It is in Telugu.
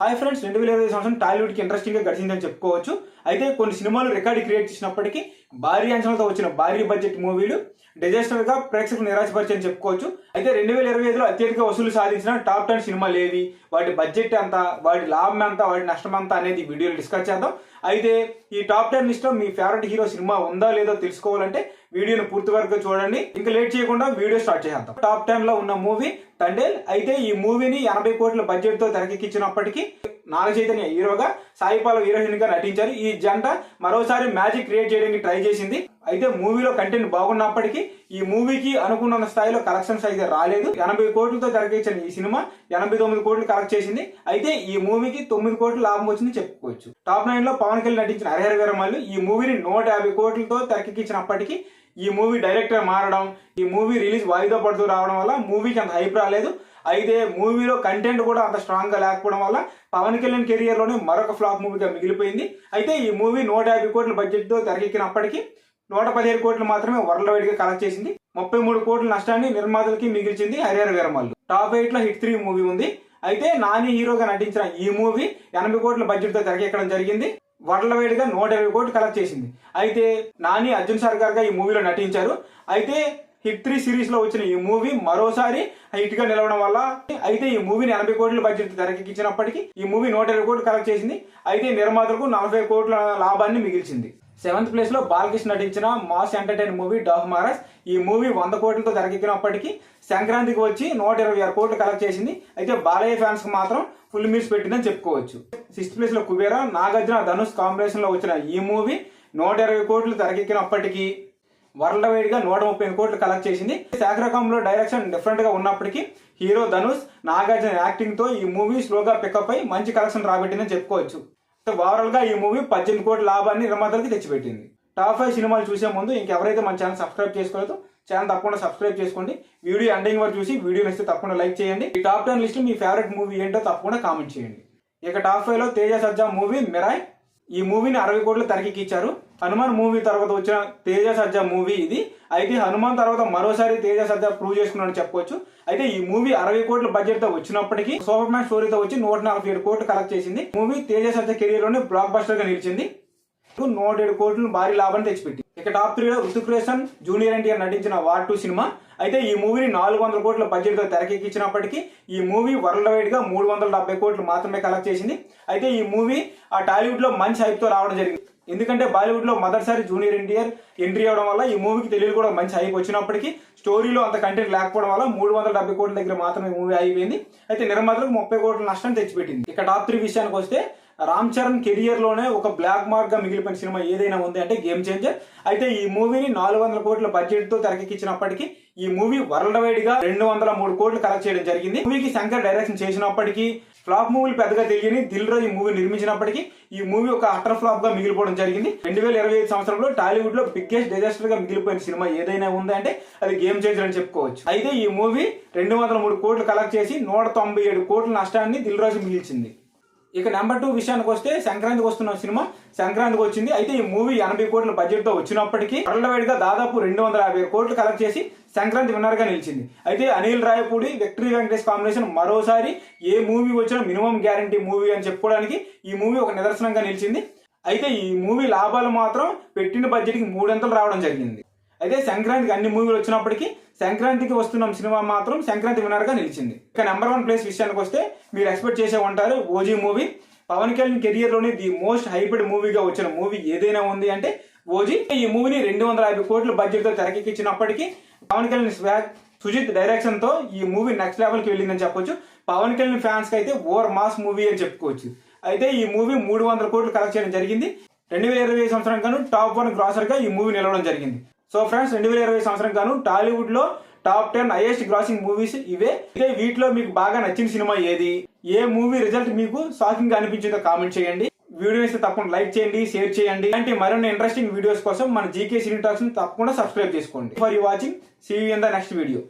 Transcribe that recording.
హాయ్ ఫ్రెండ్స్ రెండు వేల ఇరవై సంవత్సరం టాలీవుడ్కి ఇంట్రెస్టింగ్గా గడిచిందని చెప్పుకోవచ్చు. అయితే కొన్ని సినిమాలు రికార్డు క్రియేట్ చేసినప్పటికీ భారీ అంచనాలతో వచ్చిన భారీ బడ్జెట్ మూవీలు డిజాస్టర్గా ప్రేక్షకులు నిరాశపరిచని చెప్పుకోవచ్చు. అయితే రెండు వేల ఇరవై ఐదులో అత్యధిక వసూలు సాధించిన టాప్ టెన్ సినిమాలు ఏవి? వాటి బడ్జెట్ ఎంత? వాటి లాభం ఎంత? వాటి నష్టం ఎంత? అనేది వీడియోలో డిస్కస్ చేద్దాం. అయితే ఈ టాప్ టెన్ లిస్ట్లో మీ ఫేవరెట్ హీరో సినిమా ఉందా లేదో తెలుసుకోవాలంటే వీడియోను పూర్తి వరకు చూడండి. ఇంకా లేట్ చేయకుండా వీడియో స్టార్ట్ చేద్దాం టాప్ టెన్లో ఉన్న మూవీ తండేల్. అయితే ఈ మూవీని ఎనభై కోట్ల బడ్జెట్తో తెరకెక్కించినప్పటికీ నాగ చైతన్య హీరోగా సాయిపాల హీరోయిన్గా నటించారు. ఈ జంట మరోసారి మ్యాజిక్ క్రియేట్ చేయడానికి ట్రై చేసింది. అయితే మూవీలో కంటెంట్ బాగున్నప్పటికీ ఈ మూవీకి అనుకున్న స్థాయిలో కలెక్షన్స్ అయితే రాలేదు. ఎనభై కోట్లతో తెరకెక్కించిన ఈ సినిమా ఎనభై తొమ్మిది కోట్లు కలెక్ట్ చేసింది. అయితే ఈ మూవీకి తొమ్మిది కోట్లు లాభం వచ్చింది చెప్పుకోవచ్చు. టాప్ నైన్లో పవన్ కళ్యాణ్ నటించిన హరిహర వీరమల్లు ఈ మూవీని నూట యాభై కోట్లతో తెరకెక్కించినప్పటికీ ఈ మూవీ డైరెక్టర్ మారడం ఈ మూవీ రిలీజ్ వాయిదా పడుతూ రావడం వల్ల మూవీకి అంత హైప్ రాలేదు. అయితే మూవీలో కంటెంట్ కూడా అంత స్ట్రాంగ్గా లేకపోవడం వల్ల పవన్ కళ్యాణ్ కెరియర్లోనే మరొక ఫ్లాప్ మూవీగా మిగిలిపోయింది. అయితే ఈ మూవీ నూట యాభై కోట్ల బడ్జెట్తో తెరకెక్కినప్పటికీ నూట పదిహేడు కోట్లు మాత్రమే వరల్డ్ వైడ్గా కలెక్ట్ చేసింది. ముప్పై మూడు కోట్ల నష్టాన్ని నిర్మాతలకి మిగిల్చింది హరిహర వీరమల్లు. టాప్ ఎయిట్లో హిట్ త్రీ మూవీ ఉంది. అయితే నాని హీరోగా నటించిన ఈ మూవీ ఎనభై కోట్ల బడ్జెట్తో తెరకెక్కడం జరిగింది. వరల్డ్ వైడ్గా నూట ఇరవై కోట్లు కలెక్ట్ చేసింది. అయితే నాని అర్జున్ సార్గా ఈ మూవీలో నటించారు. అయితే హిట్ త్రీ సిరీస్లో వచ్చిన ఈ మూవీ మరోసారి హిట్గా నిలవడం వల్ల అయితే ఈ మూవీని ఎనభై కోట్ల బడ్జెట్ తెరకెక్కించినప్పటికీ ఈ మూవీ నూట ఇరవై కోట్లు కలెక్ట్ చేసింది. అయితే నిర్మాతలకు నలభై కోట్ల లాభాన్ని మిగిల్చింది. సెవెంత్ ప్లేస్లో బాలకృష్ణ నటించిన mass entertain movie Daaku Maharaaj ఈ మూవీ వంద కోట్లతో తెరకెక్కినప్పటికీ సంక్రాంతికి వచ్చి నూట ఇరవై ఆరు కోట్లు కలెక్ట్ చేసింది. అయితే బాలయ్య ఫ్యాన్స్కు మాత్రం ఫుల్ మీస్ పెట్టిందని చెప్పుకోవచ్చు. సిక్స్త్ ప్లేస్లో కుబేరా నాగార్జున ధనుష్ కాంబినేషన్లో వచ్చిన ఈ మూవీ నూట ఇరవై కోట్లు తెరకెక్కినప్పటికీ వరల్డ్ వైడ్గా నూట ముప్పై కోట్లు కలెక్ట్ చేసింది. శాఖరకంలో డైరెక్షన్ డిఫరెంట్గా ఉన్నప్పటికీ హీరో ధనుష్ నాగార్జున యాక్టింగ్తో ఈ మూవీ స్లోగా పికప్ అయి మంచి కలెక్షన్ రాబట్టిందని చెప్పుకోవచ్చు. ఓవరాల్గా ఈ మూవీ పద్దెనిమిది కోట్ల లాభాన్ని నిర్మాతలకి తెచ్చిపెట్టింది. టాప్ ఫైవ్ సినిమాలు చూసే ముందు ఇంకెవరైతే మన ఛానల్ సబ్స్క్రైబ్ చేసుకోలేదో ఛానల్ తప్పకుండా సబ్స్క్రైబ్ చేసుకోండి. వీడియో ఎండింగ్ వరకు చూసి వీడియో నచ్చితే తప్పకుండా లైక్ చేయండి. ఈ టాప్ టెన్ లిస్ట్ మీ ఫేవరెట్ మూవీ ఏంటో తప్పకుండా కామెంట్ చేయండి. ఇక టాప్ ఫైవ్లో తేజ సజ్జా మూవీ మిరాయ్ ఈ మూవీని అరవై కోట్లు తెరకెక్కిచ్చారు. హనుమాన్ మూవీ తర్వాత వచ్చిన తేజ సజ్జ మూవీ ఇది. అయితే హనుమాన్ తర్వాత మరోసారి తేజ సజ్జ ప్రూవ్ చేసుకున్నాడని చెప్పవచ్చు అయితే ఈ మూవీ అరవై కోట్ల బడ్జెట్తో వచ్చినప్పటికీ సూపర్ మ్యాన్ స్టోరీతో వచ్చి నూట నలభై ఏడు కోట్లు కలెక్ట్ చేసింది. మూవీ తేజ సజ్జ కెరీర్లోనే బ్లాక్ బస్టర్గా నిలిచింది. నూట ఏడు కోట్లు భారీ లాభాన్ని తెచ్చిపెట్టి ఇక టాప్ త్రీలో ఋతుక్ రోషన్ జూనియర్ ఎన్టీఆర్ నటించిన వార్ టూ సినిమా. అయితే ఈ మూవీని నాలుగు వందల కోట్ల బడ్జెట్తో తెరకెక్కించినప్పటికీ ఈ మూవీ వరల్డ్ వైడ్గా మూడు వందల డెబ్బై కోట్లు మాత్రమే కలెక్ట్ చేసింది. అయితే ఈ మూవీ ఆ టాలీవుడ్లో మంచి హైప్తో రావడం జరిగింది. ఎందుకంటే బాలీవుడ్లో మొదటిసారి జూనియర్ ఎన్టీఆర్ ఎంట్రీ అవడం వల్ల ఈ మూవీకి తెలుగు కూడా మంచి హైప్ వచ్చినప్పటికీ స్టోరీలో అంత కంటెంట్ లేకపోవడం వల్ల మూడు వందల డెబ్బై కోట్ల దగ్గర మాత్రమే మూవీ అయిపోయింది అయితే నిర్మాతలకు ముప్పై కోట్ల నష్టం తెచ్చిపెట్టింది. ఇక టాప్ త్రీ విషయానికి వస్తే రామ్ చరణ్ కెరియర్లోనే ఒక బ్లాక్ మార్క్గా మిగిలిపోయిన సినిమా ఏదైనా ఉంది అంటే గేమ్ చేంజర్ అయితే ఈ మూవీని నాలుగు వందల కోట్ల బడ్జెట్తో తెరకెక్కించినప్పటికీ ఈ మూవీ వరల్డ్ వైడ్గా రెండు వందల మూడు కోట్లు కలెక్ట్ చేయడం జరిగింది. మూవీకి శంకర్ డైరెక్షన్ చేసినప్పటికీ ఫ్లాప్ మూవీలు పెద్దగా తెలియని దిల్ రాజు ఈ మూవీ నిర్మించినప్పటికీ ఈ మూవీ ఒక అటర్ ఫ్లాప్గా మిగిలిపోవడం జరిగింది. రెండు వేల ఇరవై ఐదు సంవత్సరంలో టాలీవుడ్లో బిగ్గెస్ట్ డిజాస్టర్గా మిగిలిపోయిన సినిమా ఏదైనా ఉందంటే అంటే అది గేమ్ చేంజర్ అని చెప్పుకోవచ్చు. అయితే ఈ మూవీ రెండు వందల మూడు కోట్లు కలెక్ట్ చేసి నూట తొంభై ఏడు కోట్ల నష్టాన్ని దిల్ రాజు మిగిల్చింది. ఇక నెంబర్ టూ విషయానికి వస్తే సంక్రాంతికి వస్తున్న సినిమా. సంక్రాంతికి వచ్చింది. అయితే ఈ మూవీ ఎనభై కోట్ల బడ్జెట్తో వచ్చినప్పటికీ వరల్డ్ వైడ్గా దాదాపు రెండు వందల యాభై కోట్లు కలెక్ట్ చేసి సంక్రాంతి విన్నర్గా నిలిచింది. అయితే అనిల్ రాయపూడి విక్టరీ వెంకటేష్ కాంబినేషన్ మరోసారి ఏ మూవీ వచ్చినా మినిమం గ్యారంటీ మూవీ అని చెప్పుకోవడానికి ఈ మూవీ ఒక నిదర్శనంగా నిలిచింది. అయితే ఈ మూవీ లాభాలు మాత్రం పెట్టిన బడ్జెట్కి మూడొంతలు రావడం జరిగింది. అయితే సంక్రాంతికి అన్ని మూవీలు వచ్చినప్పటికీ సంక్రాంతికి వస్తున్న సినిమా మాత్రం సంక్రాంతి విన్నర్గా నిలిచింది. ఇక నెంబర్ వన్ ప్లేస్ విషయానికి వస్తే మీరు ఎక్స్పెక్ట్ చేసే ఉంటారు OG movie Pawan Kalyan career the most hyped మూవీగా వచ్చిన మూవీ ఏదైనా ఉంది అంటే ఓజీ ఈ మూవీని రెండు వందల యాభై కోట్ల బడ్జెట్తో తెరకెక్కించినప్పటికీ పవన్ కళ్యాణ్ స్వాగ్ సుజిత్ డైరెక్షన్తో ఈ మూవీ నెక్స్ట్ లెవెల్కి వెళ్ళిందని చెప్పొచ్చు. పవన్ కళ్యాణ్ ఫ్యాన్స్కి అయితే ఓవర్ మాస్ మూవీ అని చెప్పుకోవచ్చు. అయితే ఈ మూవీ మూడు వందల కోట్లు కలెక్ట్ చేయడం జరిగింది. రెండు వేల ఇరవై సంవత్సరం గాను టాప్ వన్ గ్రాసర్గా ఈ మూవీ నిలవడం జరిగింది. సో ఫ్రెండ్స్ రెండు వేల ఇరవై సంవత్సరం గాను టాలీవుడ్లో top ten highest grossing movies ఇవే. ఇదే వీటిలో మీకు బాగా నచ్చిన సినిమా ఏది? ఏ మూవీ రిజల్ట్ మీకు షాకింగ్గా అనిపించిందో కామెంట్ చేయండి. వీడియో ఇస్తే తప్పకుండా లైక్ చేయండి షేర్ చేయండి. ఇలాంటి మరిన్ని ఇంట్రెస్టింగ్ వీడియోస్ కోసం మన జీకే సినీ టాక్స్ని తప్పకుండా సబ్స్క్రైబ్ చేసుకోండి. For you watching see in the next video